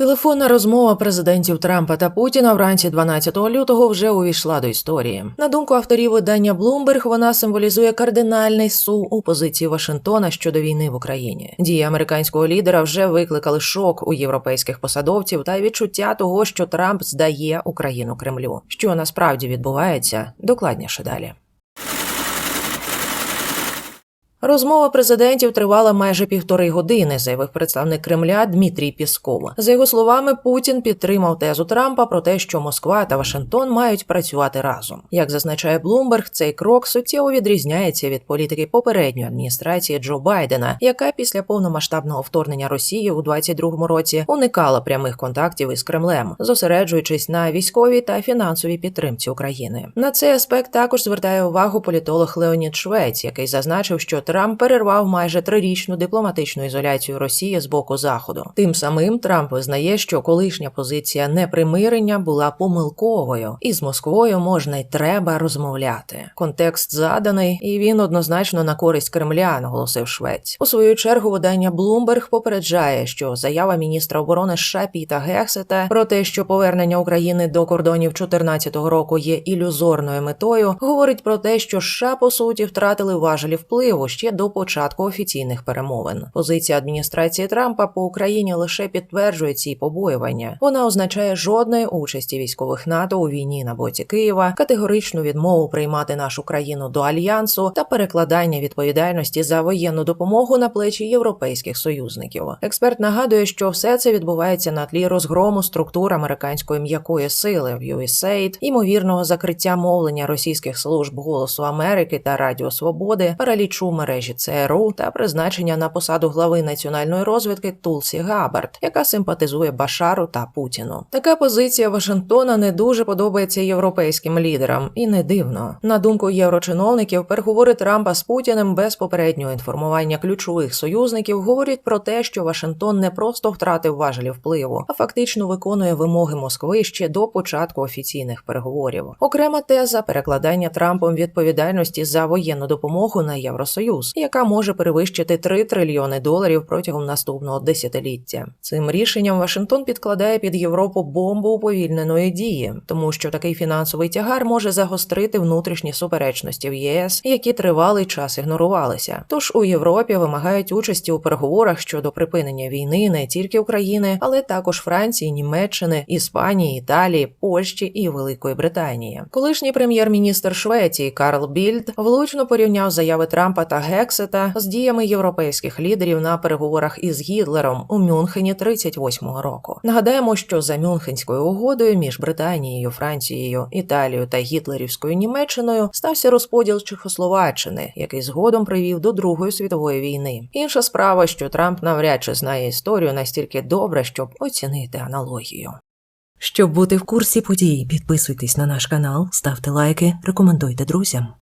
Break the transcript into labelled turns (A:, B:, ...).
A: Телефонна розмова президентів Трампа та Путіна вранці 12 лютого вже увійшла до історії. На думку авторів видання Bloomberg, вона символізує кардинальний сув у позиції Вашингтона щодо війни в Україні. Дії американського лідера вже викликали шок у європейських посадовців та відчуття того, що Трамп здає Україну Кремлю. Що насправді відбувається, докладніше далі. Розмова президентів тривала майже півтори години, заявив представник Кремля Дмитрій Пісков. За його словами, Путін підтримав тезу Трампа про те, що Москва та Вашингтон мають працювати разом. Як зазначає Блумберг, цей крок суттєво відрізняється від політики попередньої адміністрації Джо Байдена, яка після повномасштабного вторгнення Росії у 22-му році уникала прямих контактів із Кремлем, зосереджуючись на військовій та фінансовій підтримці України. На цей аспект також звертає увагу політолог Леонід Швець, який зазначив, що Трамп перервав майже трирічну дипломатичну ізоляцію Росії з боку Заходу. Тим самим Трамп визнає, що колишня позиція непримирення була помилковою, і з Москвою можна й треба розмовляти. Контекст заданий, і він однозначно на користь Кремля, наголосив Швець. У свою чергу видання Bloomberg попереджає, що заява міністра оборони США Піта Гексета про те, що повернення України до кордонів 2014 року є ілюзорною метою, говорить про те, що США по суті втратили важелі впливу ще до початку офіційних перемовин. Позиція адміністрації Трампа по Україні лише підтверджує ці побоювання. Вона означає жодної участі військових НАТО у війні на боці Києва, категоричну відмову приймати нашу країну до альянсу та перекладання відповідальності за воєнну допомогу на плечі європейських союзників. Експерт нагадує, що все це відбувається на тлі розгрому структур американської м'якої сили в USAID, ймовірного закриття мовлення російських служб голосу Америки та Радіо Свободи, паралічу мережі ЦРУ та призначення на посаду глави національної розвідки Тулсі Габард, яка симпатизує Башару та Путіну. Така позиція Вашингтона не дуже подобається європейським лідерам, і не дивно. На думку єврочиновників, переговори Трампа з Путіним без попереднього інформування ключових союзників говорять про те, що Вашингтон не просто втратив важелі впливу, а фактично виконує вимоги Москви ще до початку офіційних переговорів. Окрема теза перекладання Трампом відповідальності за воєнну допомогу на Євросоюз, яка може перевищити 3 трильйони доларів протягом наступного десятиліття. Цим рішенням Вашингтон підкладає під Європу бомбу уповільненої дії, тому що такий фінансовий тягар може загострити внутрішні суперечності в ЄС, які тривалий час ігнорувалися. Тож у Європі вимагають участі у переговорах щодо припинення війни не тільки України, але також Франції, Німеччини, Іспанії, Італії, Польщі і Великої Британії. Колишній прем'єр-міністр Швеції Карл Більд влучно порівняв заяви Трампа та Гексета з діями європейських лідерів на переговорах із Гітлером у Мюнхені 38-го року. Нагадаємо, що за Мюнхенською угодою між Британією, Францією, Італією та Гітлерівською Німеччиною стався розподіл Чехословаччини, який згодом привів до Другої світової війни. Інша справа, що Трамп навряд чи знає історію настільки добре, щоб оцінити аналогію. Щоб бути в курсі подій, підписуйтесь на наш канал, ставте лайки, рекомендуйте друзям.